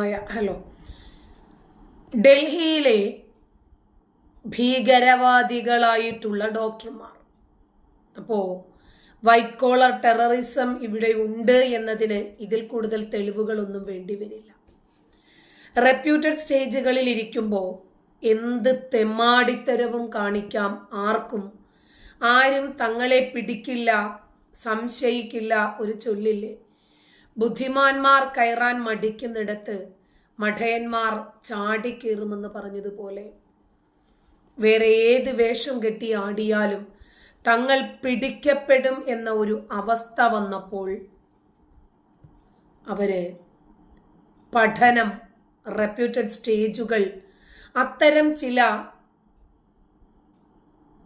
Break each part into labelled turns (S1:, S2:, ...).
S1: ആയ ഹലോ. ഡൽഹിയിലെ ഭീകരവാദികളായിട്ടുള്ള ഡോക്ടർമാർ. അപ്പോൾ വൈറ്റ് കോളർ ടെററിസം ഇവിടെ ഉണ്ട് എന്നതിന് ഇതിൽ കൂടുതൽ തെളിവുകളൊന്നും വേണ്ടി വരില്ല. റെപ്യൂട്ടഡ് സ്റ്റേജുകളിൽ ഇരിക്കുമ്പോൾ എന്ത് തെമ്മാടിത്തരവും കാണിക്കാം ആർക്കും. ആരും തങ്ങളെ പിടിക്കില്ല സംശയിക്കില്ല ഒരു ചൊല്ലില്ലേ? ബുദ്ധിമാന്മാർ കയറാൻ മടിക്കുന്നിടത്ത് മഠയന്മാർ ചാടിക്കേറുമെന്ന് പറഞ്ഞതുപോലെ. വേറെ ഏത് വേഷം കെട്ടി ആടിയാലും തങ്ങൾ പിടിക്കപ്പെടും എന്ന ഒരു അവസ്ഥ വന്നപ്പോൾ അവർ പഠനം റെപ്യൂട്ടഡ് സ്റ്റേജുകൾ അത്തരം ചില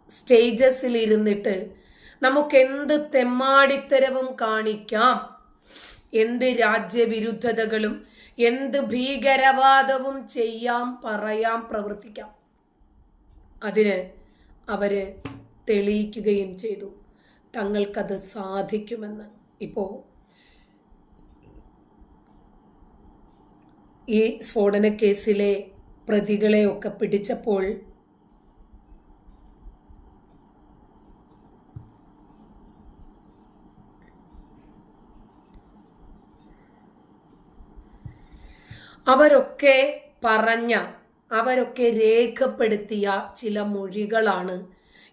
S1: സ്റ്റേജസിൽ ഇരുന്നിട്ട് നമുക്ക് എന്ത് തെമ്മാടിത്തരവും കാണിക്കാം? എന്ത് രാജ്യവിരുദ്ധതകളും എന്ത് ഭീകരവാദവും ചെയ്യാം പറയാം പ്രവർത്തിക്കാം. അതിന് അവർ തെളിയിക്കുകയും ചെയ്തു. തങ്ങൾക്കത് സാധിക്കുമെന്ന്. ഇപ്പോൾ ഈ സ്ഫോടന കേസിലെ പ്രതികളെയൊക്കെ പിടിച്ചപ്പോൾ അവരൊക്കെ പറഞ്ഞ അവരൊക്കെ രേഖപ്പെടുത്തിയ ചില മൊഴികളാണ്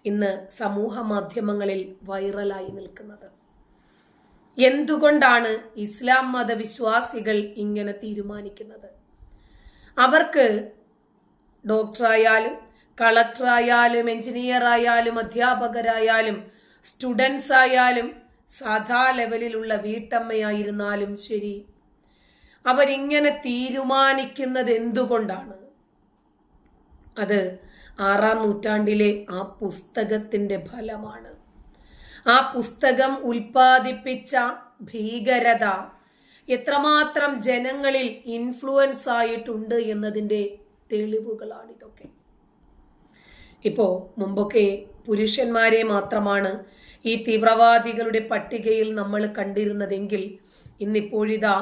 S1: ഇന്ന് സമൂഹ മാധ്യമങ്ങളിൽ വൈറലായി നിൽക്കുന്നത്. എന്തുകൊണ്ടാണ് ഇസ്ലാം മതവിശ്വാസികൾ ഇങ്ങനെ തീരുമാനിക്കുന്നത്? അവർക്ക് ഡോക്ടറായാലും കളക്ടറായാലും എഞ്ചിനീയർ ആയാലും അധ്യാപകരായാലും സ്റ്റുഡൻസ് ആയാലും സാധാ ലെവലിലുള്ള വീട്ടമ്മയായിരുന്നാലും ശരി അവരിങ്ങനെ തീരുമാനിക്കുന്നത് എന്തുകൊണ്ടാണ്? അത് ആറാം നൂറ്റാണ്ടിലെ ആ പുസ്തകത്തിന്റെ ഫലമാണ്. ആ പുസ്തകം ഉൽപ്പാദിപ്പിച്ച ഭീകരത എത്രമാത്രം ജനങ്ങളിൽ ഇൻഫ്ലുവൻസ് ആയിട്ടുണ്ട് എന്നതിന്റെ തെളിവുകളാണ് ഇതൊക്കെ. ഇപ്പോ മുമ്പൊക്കെ പുരുഷന്മാരെ മാത്രമാണ് ഈ തീവ്രവാദികളുടെ പട്ടികയിൽ നമ്മൾ കണ്ടിരുന്നതെങ്കിൽ ഇന്നിപ്പോഴിതാ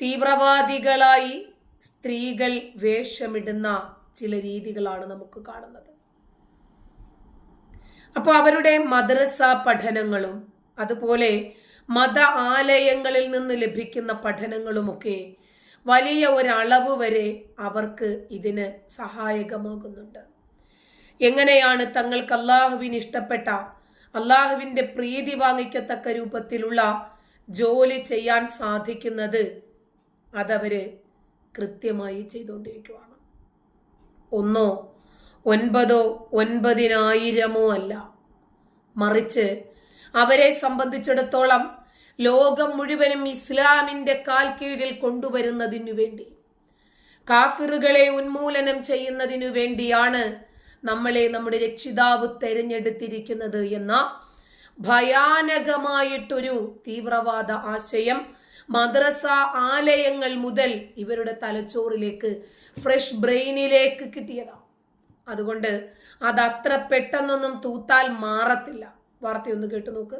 S1: തീവ്രവാദികളായി സ്ത്രീകൾ വേഷമിടുന്ന ചില രീതികളാണ് നമുക്ക് കാണുന്നത്. അപ്പോൾ അവരുടെ മദ്രസ പഠനങ്ങളും അതുപോലെ മത ആലയങ്ങളിൽ നിന്ന് ലഭിക്കുന്ന പഠനങ്ങളുമൊക്കെ വലിയ ഒരളവ് വരെ അവർക്ക് ഇതിന് സഹായകമാകുന്നുണ്ട്. എങ്ങനെയാണ് തങ്ങൾക്ക് അള്ളാഹുവിന് ഇഷ്ടപ്പെട്ട അള്ളാഹുവിന്റെ പ്രീതി വാങ്ങിക്കത്തക്ക രൂപത്തിലുള്ള ജോലി ചെയ്യാൻ സാധിക്കുന്നത് അതവര് കൃത്യമായി ചെയ്തുകൊണ്ടിരിക്കുവാണ് ഒന്നോ ഒൻപതോ ഒൻപതിനായിരമോ അല്ല. മറിച്ച് അവരെ സംബന്ധിച്ചിടത്തോളം ലോകം മുഴുവനും ഇസ്ലാമിന്റെ കാൽ കീഴിൽ കൊണ്ടുവരുന്നതിനു വേണ്ടി കാഫിറുകളെ ഉന്മൂലനം ചെയ്യുന്നതിനു വേണ്ടിയാണ് നമ്മളെ നമ്മുടെ രക്ഷിതാവ് തെരഞ്ഞെടുത്തിരിക്കുന്നത് എന്ന ഭയാനകമായിട്ടൊരു തീവ്രവാദ ആശയം മദ്രസ ആലയങ്ങൾ മുതൽ ഇവരുടെ തലച്ചോറിലേക്ക് ഫ്രഷ് ബ്രെയിനിലേക്ക് കിട്ടിയതാണ് അതുകൊണ്ട് അത് അത്ര പെട്ടെന്നൊന്നും തൂത്താൽ മാറത്തില്ല. വാർത്തയൊന്ന് കേട്ടു നോക്ക്.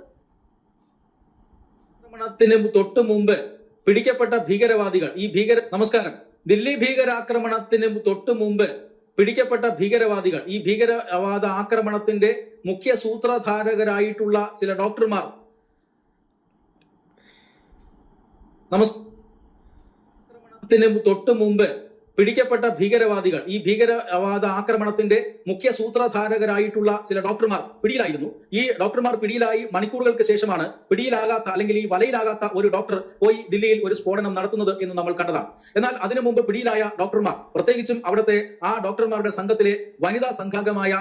S2: ആക്രമണത്തിന് തൊട്ട് മുമ്പ് പിടിക്കപ്പെട്ട ഭീകരവാദികൾ ഈ ഭീകര നമസ്കാരം. ദില്ലി ഭീകരാക്രമണത്തിന് തൊട്ട് മുമ്പ് പിടിക്കപ്പെട്ട ഭീകരവാദികൾ ഈ ഭീകരവാദ ആക്രമണത്തിന്റെ മുഖ്യ സൂത്രധാരകരായിട്ടുള്ള ചില ഡോക്ടർമാർ നമസ്കാരത്തിന് തൊട്ട് മുമ്പ് പിടിക്കപ്പെട്ട ഭീകരവാദികൾ. ഈ ഭീകരവാദ ആക്രമണത്തിന്റെ മുഖ്യ സൂത്രധാരകരായിട്ടുള്ള ചില ഡോക്ടർമാർ പിടിയിലായിരുന്നു. ഈ ഡോക്ടർമാർ പിടിയിലായി മണിക്കൂറുകൾക്ക് ശേഷമാണ് പിടിയിലാകാത്ത അല്ലെങ്കിൽ ഈ വലയിലാകാത്ത ഒരു ഡോക്ടർ പോയി ദില്ലിയിൽ ഒരു സ്ഫോടനം നടത്തുന്നത് എന്ന് നമ്മൾ കണ്ടതാണ്. എന്നാൽ അതിനു മുമ്പ് പിടിയിലായ ഡോക്ടർമാർ പ്രത്യേകിച്ചും അവിടുത്തെ ആ ഡോക്ടർമാരുടെ സംഘത്തിലെ വനിതാ സംഘാംഗമായ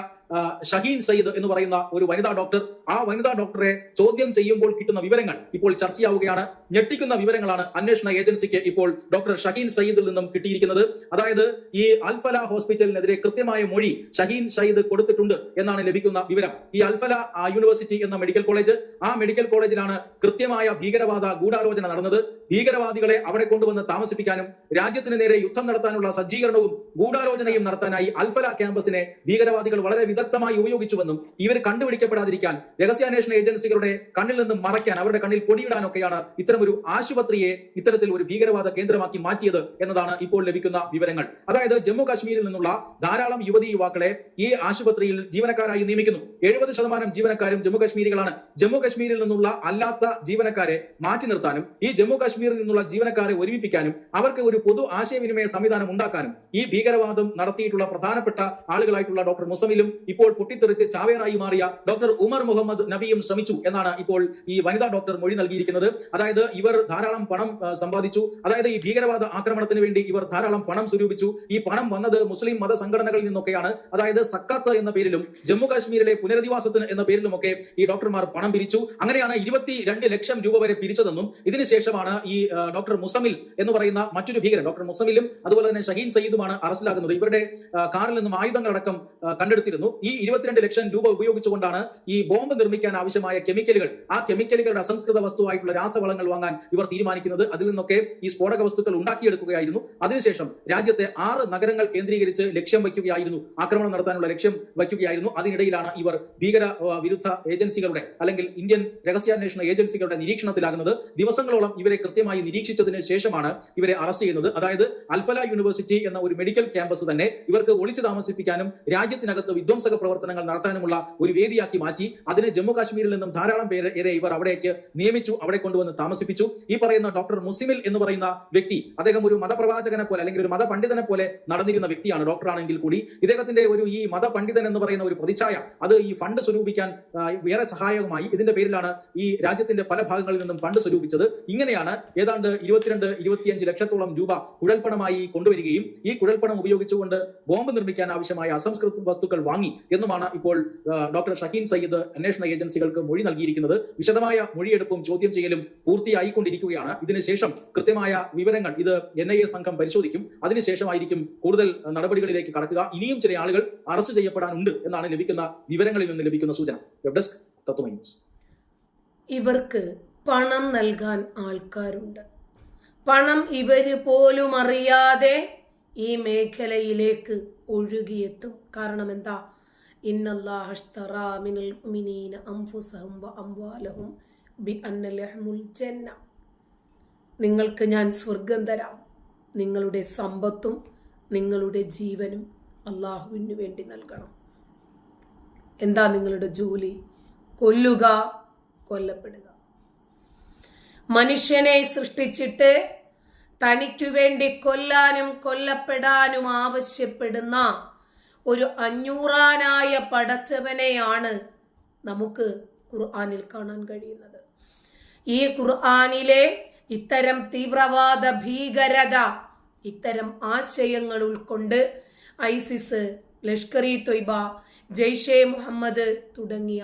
S2: ഷഹീൻ സയ്യിദ് എന്ന് പറയുന്ന ഒരു വനിതാ ഡോക്ടർ ആ വനിതാ ഡോക്ടറെ ചോദ്യം ചെയ്യുമ്പോൾ കിട്ടുന്ന വിവരങ്ങൾ ഇപ്പോൾ ചർച്ചയാവുകയാണ് ഞെട്ടിക്കുന്ന വിവരങ്ങളാണ് അന്വേഷണ ഏജൻസിക്ക് ഇപ്പോൾ ഡോക്ടർ ഷഹീൻ സയ്യിദിൽ നിന്നും കിട്ടിയിരിക്കുന്നത്. അതായത് ഈ അൽഫല ഹോസ്പിറ്റലിനെതിരെ കൃത്യമായ മൊഴി ഷഹീൻ സയ്യിദ് കൊടുത്തിട്ടുണ്ട് എന്നാണ് ലഭിക്കുന്ന വിവരം. ഈ അൽഫല യൂണിവേഴ്സിറ്റി എന്ന മെഡിക്കൽ കോളേജ് ആ മെഡിക്കൽ കോളേജിലാണ് കൃത്യമായ ഭീകരവാദ ഗൂഢാലോചന നടന്നത്. ഭീകരവാദികളെ അവിടെ കൊണ്ടുവന്ന് താമസിപ്പിക്കാനും രാജ്യത്തിന് നേരെ യുദ്ധം നടത്താനുള്ള സജ്ജീകരണവും ഗൂഢാലോചനയും നടത്താനായി അൽഫല ക്യാമ്പസിനെ ഭീകരവാദികൾ വളരെ വിദഗ്ധമായി ഉപയോഗിച്ചുവെന്നും ഇവർ കണ്ടുപിടിക്കപ്പെടാതിരിക്കാൻ രഹസ്യാന്വേഷണ ഏജൻസികളുടെ കണ്ണിൽ നിന്നും മറയ്ക്കാൻ അവരുടെ കണ്ണിൽ പൊടിയിടാനൊക്കെയാണ് ഇത്തരമൊരു ആശുപത്രിയെ ഇത്തരത്തിൽ ഒരു ഭീകരവാദ കേന്ദ്രമാക്കി മാറ്റിയത് എന്നതാണ് ഇപ്പോൾ ലഭിക്കുന്ന വിവരങ്ങൾ. അതായത് ജമ്മു കാശ്മീരിൽ നിന്നുള്ള ധാരാളം യുവതി യുവാക്കളെ ഈ ആശുപത്രിയിൽ ജീവനക്കാരായി നിയമിക്കുന്നു. എഴുപത് ശതമാനം ജീവനക്കാരും ജമ്മു കാശ്മീരികളാണ്. ജമ്മു കാശ്മീരിൽ നിന്നുള്ള അല്ലാത്ത ജീവനക്കാരെ മാറ്റി നിർത്താനും ഈ ജമ്മു കാശ്മീരിൽ നിന്നുള്ള ജീവനക്കാരെ ഒരുമിപ്പിക്കാനും അവർക്ക് ഒരു പൊതു ആശയവിനിമയ സംവിധാനം ഉണ്ടാക്കാനും ഈ ഭീകരവാദം നടത്തിയിട്ടുള്ള പ്രധാനപ്പെട്ട ആളുകളായിട്ടുള്ള ഡോക്ടർ മുസമിലും ഇപ്പോൾ പൊട്ടിത്തെറിച്ച് ചാവേറായി മാറിയ ഡോക്ടർ ഉമർ മുഹമ്മദ് നബിയും ശ്രമിച്ചു എന്നാണ് ഇപ്പോൾ ഈ വനിതാ ഡോക്ടർ മൊഴി നൽകിയിരിക്കുന്നത്. അതായത് ഇവർ ധാരാളം പണം സമ്പാദിച്ചു. അതായത് ഈ ഭീകരവാദ ആക്രമണത്തിന് വേണ്ടി ഇവർ ധാരാളം പണം സ്വരൂപിച്ചു. ഈ പണം വന്നത് മുസ്ലിം മത സംഘടനകളിൽ നിന്നൊക്കെയാണ്. അതായത് സക്കാത്ത് എന്ന പേരിലും ജമ്മു കാശ്മീരിലെ പുനരധിവാസത്തിന് എന്ന പേരിലുമൊക്കെ ഈ ഡോക്ടർമാർ പണം പിരിച്ചു. അങ്ങനെയാണ് ഇരുപത്തി രണ്ട് ലക്ഷം രൂപ വരെ പിരിച്ചതെന്നും ഇതിനുശേഷമാണ് ഈ ഡോക്ടർ മുസമിൽ എന്ന് പറയുന്ന മറ്റൊരു ഭീകരൻ ഡോക്ടർ മുസമിലും അതുപോലെ തന്നെ ഷഹീൻ സയ്യിദുമാണ് അറസ്റ്റിലാകുന്നത്. ഇവരുടെ കാറിൽ നിന്നും ആയുധങ്ങളടക്കം കണ്ടെടുത്തിരുന്നു. ഈ ഇരുപത്തിരണ്ട് ലക്ഷം രൂപ ഉപയോഗിച്ചുകൊണ്ടാണ് ഈ ബോംബ് നിർമ്മിക്കാൻ ആവശ്യമായ കെമിക്കലുകൾ. ആ കെമിക്കലുകളുടെ അസംസ്കൃത വസ്തുവായിട്ടുള്ള രാസവളങ്ങൾ വാങ്ങാൻ ഇവർ തീരുമാനിക്കുന്നത്. അതിൽ നിന്നൊക്കെ ഈ സ്ഫോടക വസ്തുക്കൾ ഉണ്ടാക്കിയെടുക്കുകയായിരുന്നു. അതിനുശേഷം രാജ്യത്തെ ആറ് നഗരങ്ങൾ കേന്ദ്രീകരിച്ച് ലക്ഷ്യം വയ്ക്കുകയായിരുന്നു. ആക്രമണം നടത്താനുള്ള ലക്ഷ്യം വയ്ക്കുകയായിരുന്നു. അതിനിടയിലാണ് ഇവർ ഭീകര വിരുദ്ധ ഏജൻസികളുടെ അല്ലെങ്കിൽ ഇന്ത്യൻ രഹസ്യാന്വേഷണ ഏജൻസികളുടെ നിരീക്ഷണത്തിലാകുന്നത്. ദിവസങ്ങളോളം ഇവരെ കൃത്യമായി നിരീക്ഷിച്ചതിന് ശേഷമാണ് ഇവരെ അറസ്റ്റ് ചെയ്യുന്നത്. അതായത് അൽഫല യൂണിവേഴ്സിറ്റി എന്ന ഒരു മെഡിക്കൽ ക്യാമ്പസ് തന്നെ ഇവർക്ക് ഒളിച്ചു താമസിപ്പിക്കാനും രാജ്യത്തിനകത്ത് വിധ്വംസക പ്രവർത്തനങ്ങൾ നടത്താനുമുള്ള ഒരു വേദിയാക്കി മാറ്റി അതിന് ജമ്മു കാശ്മീരിൽ നിന്നും ധാരാളം പേരെ ഇവർ അവിടേക്ക് നിയമിച്ചു അവിടെ കൊണ്ടുവന്ന് താമസിപ്പിച്ചു. ഈ പറയുന്ന ഡോക്ടർ മുസിമിൽ എന്ന് പറയുന്ന വ്യക്തി അദ്ദേഹം ഒരു മതപ്രവാചകനെ പോലെ അല്ലെങ്കിൽ ഒരു മതപണ്ഡിതനെ പോലെ നടന്നിരുന്ന വ്യക്തിയാണ് ഡോക്ടർ ആണെങ്കിൽ കൂടി. ഇദ്ദേഹത്തിന്റെ ഒരു ഈ മതപണ്ഡിതൻ എന്ന് പറയുന്ന ഒരു പ്രതിച്ഛായ അത് ഈ ഫണ്ട് സ്വരൂപിക്കാൻ ഏറെ സഹായകമായി ഇതിന്റെ പേരിലാണ് ഈ രാജ്യത്തിന്റെ പല ഭാഗങ്ങളിൽ നിന്നും ഫണ്ട് സ്വരൂപിച്ചത്. ഇങ്ങനെയാണ് ഏതാണ്ട് ഇരുപത്തിരണ്ട് ഇരുപത്തിയഞ്ച് ലക്ഷത്തോളം രൂപ കുഴൽപ്പണമായി കൊണ്ടുവരികയും ഈ കുഴൽപ്പണം ഉപയോഗിച്ചുകൊണ്ട് ബോംബ് നിർമ്മിക്കാൻ ആവശ്യമായ അസംസ്കൃത വസ്തുക്കൾ വാങ്ങി എന്നുമാണ് ഇപ്പോൾ ഡോക്ടർ ഷഹീൻ സയ്യിദ് അന്വേഷണ ഏജൻസികൾക്ക് മൊഴി നൽകിയിരിക്കുന്നത്. വിശദമായ മൊഴിയെടുപ്പും ചോദ്യം ചെയ്യലും പൂർത്തിയായിക്കൊണ്ടിരിക്കുകയാണ്. ഇതിനുശേഷം കൃത്യമായ വിവരങ്ങൾ ഇത് എൻ സംഘം പരിശോധിക്കും. അതിനുശേഷമായിരിക്കും കൂടുതൽ നടപടികളിലേക്ക് കടക്കുക. ഇനിയും ചില ആളുകൾ അറസ്റ്റ് ചെയ്യപ്പെടാനുണ്ട് എന്നാണ് ലഭിക്കുന്ന വിവരങ്ങളിൽ നിന്ന് ലഭിക്കുന്ന സൂചന. വെബ് ഡെസ്ക്
S1: ഇവർക്ക് പണം നൽകാൻ ആൾക്കാരുണ്ട്. പണം ഇവർ പോലും അറിയാതെ ഈ മേഖലയിലേക്ക് ഒഴുകിയെത്തും. കാരണം എന്താ? നിങ്ങൾക്ക് ഞാൻ സ്വർഗം തരാം. നിങ്ങളുടെ സമ്പത്തും നിങ്ങളുടെ ജീവനും അള്ളാഹുവിന് വേണ്ടി നൽകണം. എന്താ നിങ്ങളുടെ ജോലി? കൊല്ലുക കൊല്ലപ്പെടുക. മനുഷ്യനെ സൃഷ്ടിച്ചിട്ട് തനിക്കു വേണ്ടി കൊല്ലാനും കൊല്ലപ്പെടാനും ആവശ്യപ്പെടുന്ന ഒരു അഞ്ഞൂറാനായ പടച്ചവനെയാണ് നമുക്ക് ഖുർആാനിൽ കാണാൻ കഴിയുന്നത്. ഈ ഖുർആാനിലെ ഇത്തരം തീവ്രവാദ ഭീകരത ഇത്തരം ആശയങ്ങൾ ഉൾക്കൊണ്ട് ഐസിസ് ലഷ്കർ ഇ തൊയ്ബ ജെയ്ഷെ മുഹമ്മദ് തുടങ്ങിയ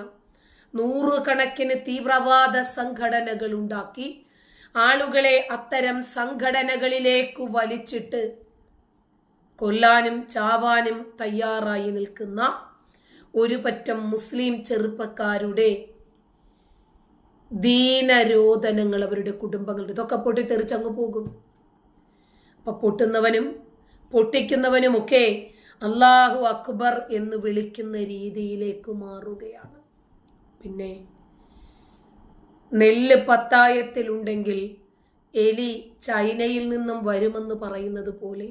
S1: നൂറുകണക്കിന് തീവ്രവാദ സംഘടനകൾ ഉണ്ടാക്കി ആളുകളെ അത്തരം സംഘടനകളിലേക്ക് വലിച്ചിട്ട് കൊല്ലാനും ചാവാനും തയ്യാറായി നിൽക്കുന്ന ഒരു പറ്റം മുസ്ലിം ചെറുപ്പക്കാരുടെ ദീനരോധനങ്ങൾ അവരുടെ കുടുംബങ്ങളുടെ ഇതൊക്കെ പൊട്ടിത്തെറിച്ചങ്ങ് പോകും. അപ്പൊ പൊട്ടുന്നവനും പൊട്ടിക്കുന്നവനുമൊക്കെ അള്ളാഹു അക്ബർ എന്ന് വിളിക്കുന്ന രീതിയിലേക്ക് മാറുകയാണ്. പിന്നെ നെല്ല് പത്തായത്തിലുണ്ടെങ്കിൽ എലി ചൈനയിൽ നിന്നും വരുമെന്ന് പറയുന്നത് പോലെ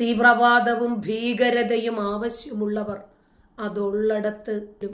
S1: തീവ്രവാദവും ഭീകരതയും ആവശ്യമുള്ളവർ അതുള്ളിടത്ത്